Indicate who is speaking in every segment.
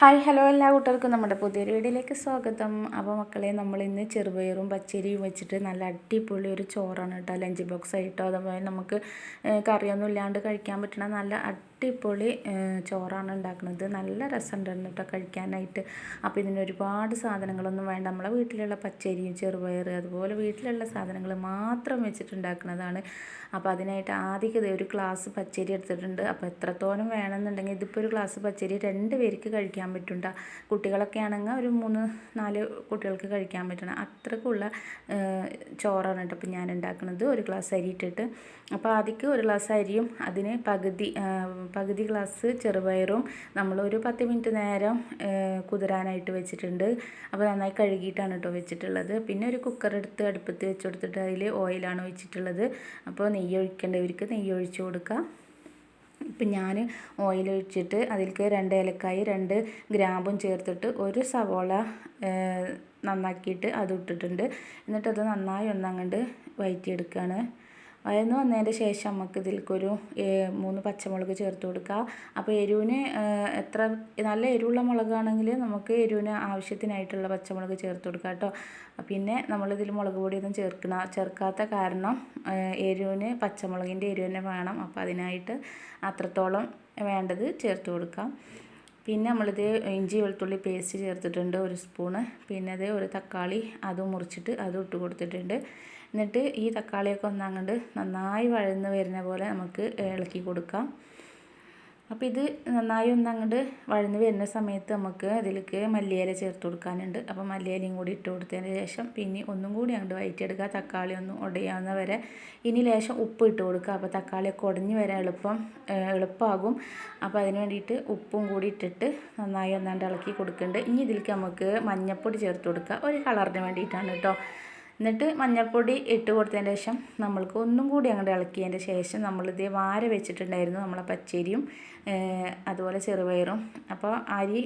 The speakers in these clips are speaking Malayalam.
Speaker 1: ഹായ് ഹലോ എല്ലാ കൂട്ടുകാർക്കും നമ്മുടെ പുതിയൊരു വീഡിയോയിലേക്ക് സ്വാഗതം. അപ്പോൾ മക്കളെ നമ്മൾ ഇന്ന് ചെറുപയറും പച്ചരിയും വെച്ചിട്ട് നല്ല അടിപൊളി ഒരു ചോറാണ് കേട്ടോ. ലഞ്ച് ബോക്സ് ആയിട്ടോ അതുപോലെ നമുക്ക് കറിയൊന്നും ഇല്ലാണ്ട് കഴിക്കാൻ പറ്റുന്ന നല്ല അടിപൊളി ചോറാണ് ഉണ്ടാക്കുന്നത്. നല്ല രസമുണ്ടായിരുന്നു കേട്ടോ കഴിക്കാനായിട്ട്. അപ്പോൾ ഇതിന് ഒരുപാട് സാധനങ്ങളൊന്നും വേണ്ട. നമ്മളെ വീട്ടിലുള്ള പച്ചരിയും ചെറുപയർ അതുപോലെ വീട്ടിലുള്ള സാധനങ്ങൾ മാത്രം വെച്ചിട്ടുണ്ടാക്കുന്നതാണ്. അപ്പോൾ അതിനായിട്ട് ആദ്യം ഒരു ഗ്ലാസ് പച്ചരി എടുത്തിട്ടുണ്ട്. അപ്പോൾ എത്രത്തോളം വേണമെന്നുണ്ടെങ്കിൽ ഇതിപ്പോൾ ഒരു ഗ്ലാസ് പച്ചരി രണ്ട് പേർക്ക് കഴിക്കാൻ പറ്റുണ്ട. കുട്ടികളൊക്കെ ആണെങ്കിൽ ഒരു മൂന്ന് നാല് കുട്ടികൾക്ക് കഴിക്കാൻ പറ്റണം. അത്രക്കുള്ള ചോറാണ് കേട്ടോ അപ്പോൾ ഞാൻ ഉണ്ടാക്കുന്നത്. ഒരു ഗ്ലാസ് അരി ഇട്ടിട്ട്. അപ്പോൾ ആദ്യക്ക് ഒരു ഗ്ലാസ് അരിയും അതിന് പകുതി പകുതി ഗ്ലാസ് ചെറുപയറും നമ്മളൊരു പത്ത് മിനിറ്റ് നേരം കുതിരാനായിട്ട് വെച്ചിട്ടുണ്ട്. അപ്പോൾ നന്നായി കഴുകിയിട്ടാണ് കേട്ടോ വെച്ചിട്ടുള്ളത്. പിന്നെ ഒരു കുക്കർ എടുത്ത് അടുപ്പത്ത് വെച്ച് കൊടുത്തിട്ട് അതിൽ ഓയിലാണ് ഒഴിച്ചിട്ടുള്ളത്. അപ്പോൾ നെയ്യ് ഒഴിക്കേണ്ടവർക്ക് നെയ്യ് ഒഴിച്ച് കൊടുക്കുക ഇപ്പം ഞാൻ ഓയിൽ ഒഴിച്ചിട്ട് അതിലേക്ക് രണ്ട് ഏലക്കായി രണ്ട് ഗ്രാമ്പും ചേർത്തിട്ട് ഒരു സവോള നന്നാക്കിയിട്ട് അത് ഇട്ടിട്ടുണ്ട്. എന്നിട്ടത് നന്നായി ഒന്നങ്ങണ്ട് വഴറ്റിയെടുക്കുകയാണ് വഴന്ന് വന്നതിന്റെ ശേഷം നമുക്ക് ഇതിലേക്കൊരു മൂന്ന് പച്ചമുളക് ചേർത്ത് കൊടുക്കുക അപ്പോൾ എരിവിന് എത്ര നല്ല എരിവുള്ള മുളകാണെങ്കിൽ നമുക്ക് എരിവിന് ആവശ്യത്തിനായിട്ടുള്ള പച്ചമുളക് ചേർത്ത് കൊടുക്കുക കേട്ടോ പിന്നെ നമ്മളിതിൽ മുളക് പൊടിയൊന്നും ചേർക്കണ ചേർക്കാത്ത കാരണം എരിവിന് പച്ചമുളകിന്റെ എരിവ് തന്നെ വേണം. അപ്പോൾ അതിനായിട്ട് അത്രത്തോളം വേണ്ടത് ചേർത്ത് കൊടുക്കാം. പിന്നെ നമ്മളിത് ഇഞ്ചി വെളുത്തുള്ളി പേസ്റ്റ് ചേർത്തിട്ടുണ്ട് ഒരു സ്പൂണ്. പിന്നെ അത് ഒരു തക്കാളി അതും മുറിച്ചിട്ട് അതും ഇട്ട് കൊടുത്തിട്ടുണ്ട്. എന്നിട്ട് ഈ തക്കാളിയൊക്കെ ഒന്നാങ്ങണ്ട് നന്നായി വഴന്ന് വരുന്ന പോലെ നമുക്ക് ഇളക്കി കൊടുക്കാം. അപ്പോൾ ഇത് നന്നായി ഒന്ന് അങ്ങോട്ട് വഴന്ന് വരുന്ന സമയത്ത് നമുക്ക് അതിലേക്ക് മല്ലിയില ചേർത്ത് കൊടുക്കാനുണ്ട്. അപ്പോൾ മല്ലിയിലയും കൂടി ഇട്ട് കൊടുത്തതിന് ശേഷം പിന്നെ ഒന്നും കൂടി അങ്ങോട്ട് വയറ്റിയെടുക്കുക. തക്കാളി ഒന്നും ഉടയാവുന്ന വരെ ഇനി ലേശം ഉപ്പ് ഇട്ട് കൊടുക്കുക. അപ്പോൾ തക്കാളിയൊക്കെ ഉടഞ്ഞ് വരാൻ എളുപ്പം എളുപ്പമാകും അപ്പോൾ അതിന് വേണ്ടിയിട്ട് ഉപ്പും കൂടി ഇട്ടിട്ട് നന്നായി ഒന്നാണ്ട് ഇളക്കി കൊടുക്കുന്നുണ്ട്. ഇനി ഇതിലേക്ക് നമുക്ക് മഞ്ഞൾപ്പൊടി ചേർത്ത് കൊടുക്കുക. ഒരു കളറിന് വേണ്ടിയിട്ടാണ് കേട്ടോ. എന്നിട്ട് മഞ്ഞൾപ്പൊടി ഇട്ട് കൊടുത്തതിന് ശേഷം നമ്മൾക്ക് ഒന്നും കൂടി അങ്ങോട്ട് ഇളക്കിയതിന്റെ ശേഷം നമ്മളിത് വാര വെച്ചിട്ടുണ്ടായിരുന്നു നമ്മളെ പച്ചരിയും അതുപോലെ ചെറുപയറും. അപ്പോൾ അരി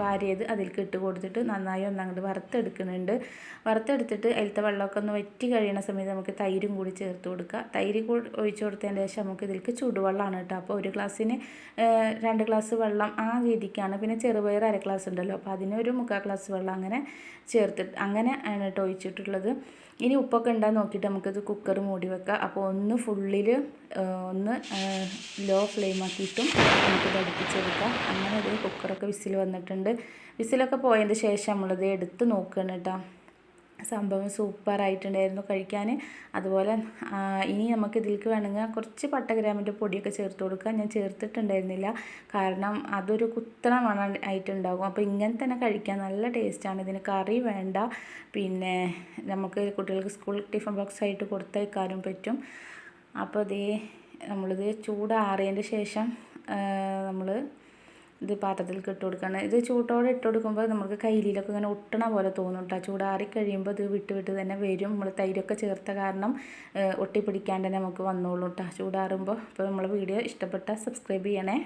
Speaker 1: വാരിയത് അതിലേക്ക് ഇട്ട് കൊടുത്തിട്ട് നന്നായി ഒന്ന് അങ്ങോട്ട് വറുത്തെടുക്കുന്നുണ്ട്. വറുത്തെടുത്തിട്ട് അതിലത്തെ വെള്ളമൊക്കെ ഒന്ന് വറ്റി കഴിയുന്ന സമയത്ത് നമുക്ക് തൈരും കൂടി ചേർത്ത് കൊടുക്കുക. തൈര് കൂടി ഒഴിച്ച് കൊടുത്തതിന് ശേഷം നമുക്ക് ഇതിലേക്ക് ചൂടുവെള്ളമാണ് കേട്ടോ. അപ്പോൾ ഒരു ഗ്ലാസ്സിന് രണ്ട് ഗ്ലാസ് വെള്ളം ആ രീതിക്കാണ്. പിന്നെ ചെറുപയർ അര ഗ്ലാസ് ഉണ്ടല്ലോ. അപ്പോൾ അതിനൊരു മുക്കാൽ ഗ്ലാസ് വെള്ളം അങ്ങനെ ചേർത്തിട്ട് അങ്ങനെ ആണ് കേട്ടോ ഒഴിച്ചിട്ടുള്ളത്. ഇനി ഉപ്പൊക്കെ ഉണ്ടാകുന്ന നോക്കിയിട്ട് നമുക്കത് കുക്കർ മൂടി വെക്കാം. അപ്പോൾ ഒന്ന് ഫുള്ളിൽ ഒന്ന് ലോ ഫ്ലെയിം ആക്കിയിട്ടും നമുക്കിത് അടുപ്പിച്ചെടുക്കാം. അങ്ങനെ ഒരു കുക്കറൊക്കെ വിസിൽ വന്നിട്ടുണ്ട്. വിസിലൊക്കെ പോയതിന് ശേഷം നമ്മളിത് എടുത്ത് നോക്കുകയാണ് കേട്ടോ. സംഭവം സൂപ്പറായിട്ടുണ്ടായിരുന്നു കഴിക്കാൻ. അതുപോലെ ഇനി നമുക്ക് ഇതിലേക്ക് വേണമെങ്കിൽ കുറച്ച് പട്ടഗ്രാമിന്റെ പൊടിയൊക്കെ ചേർത്ത് കൊടുക്കുക. ഞാൻ ചേർത്തിട്ടുണ്ടായിരുന്നില്ല. കാരണം അതൊരു കുത്തണ മണം ആയിട്ടുണ്ടാകും. അപ്പോൾ ഇങ്ങനെ തന്നെ കഴിക്കാൻ നല്ല ടേസ്റ്റാണ്. ഇതിന് കറി വേണ്ട. പിന്നെ നമുക്ക് കുട്ടികൾക്ക് സ്കൂൾ ടിഫിൻ ബോക്സ് ആയിട്ട് കൊടുത്തേക്കാനും പറ്റും. അപ്പോൾ ഇതേ നമ്മളിത് ചൂടാറിയതിന്റെ ശേഷം നമ്മൾ ഇത് പാത്രത്തിലേക്ക് ഇട്ട് കൊടുക്കണം. ഇത് ചൂട്ടോടെ ഇട്ട് കൊടുക്കുമ്പോൾ നമുക്ക് കയ്യിലൊക്കെ ഇങ്ങനെ ഒട്ടണ പോലെ തോന്നും കേട്ടോ ചൂടാറി കഴിയുമ്പോൾ ഇത് വിട്ട് വിട്ട് തന്നെ വരും. നമ്മൾ തൈരൊക്കെ ചേർത്ത കാരണം ഒട്ടിപ്പിടിക്കാണ്ട് തന്നെ നമുക്ക് വന്നോളൂ കേട്ടോ ചൂടാറുമ്പോൾ അപ്പോൾ നമ്മളെ വീഡിയോ ഇഷ്ടപ്പെട്ടാൽ സബ്സ്ക്രൈബ് ചെയ്യണേ.